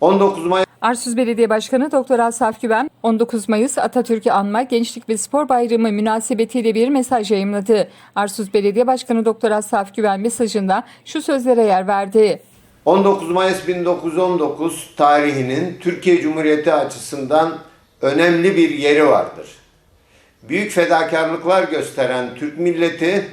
19 Mayıs Arsuz Belediye Başkanı Doktor Asaf Güven 19 Mayıs Atatürk'ü anma Gençlik ve Spor Bayramı münasebetiyle bir mesaj yayımladı. Arsuz Belediye Başkanı Doktor Asaf Güven mesajında şu sözlere yer verdi. 19 Mayıs 1919 tarihinin Türkiye Cumhuriyeti açısından önemli bir yeri vardır. Büyük fedakarlıklar gösteren Türk milleti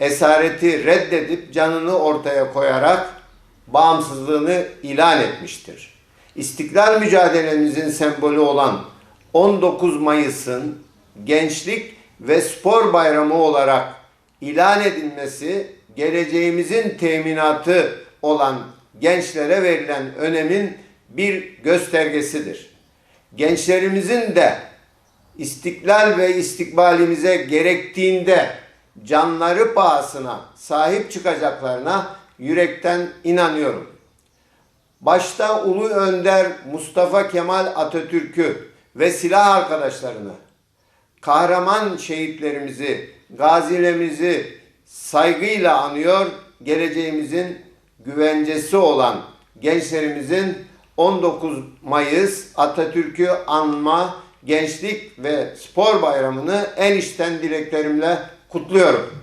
esareti reddedip canını ortaya koyarak bağımsızlığını ilan etmiştir. İstiklal mücadelemizin sembolü olan 19 Mayıs'ın gençlik ve spor bayramı olarak ilan edilmesi geleceğimizin teminatı olan gençlere verilen önemin bir göstergesidir. Gençlerimizin de istiklal ve istikbalimize gerektiğinde canları pahasına sahip çıkacaklarına yürekten inanıyorum. Başta Ulu Önder Mustafa Kemal Atatürk'ü ve silah arkadaşlarını, kahraman şehitlerimizi, gazilerimizi saygıyla anıyor, geleceğimizin güvencesi olan gençlerimizin 19 Mayıs Atatürk'ü anma Gençlik ve Spor Bayramı'nı en içten dileklerimle kutluyorum.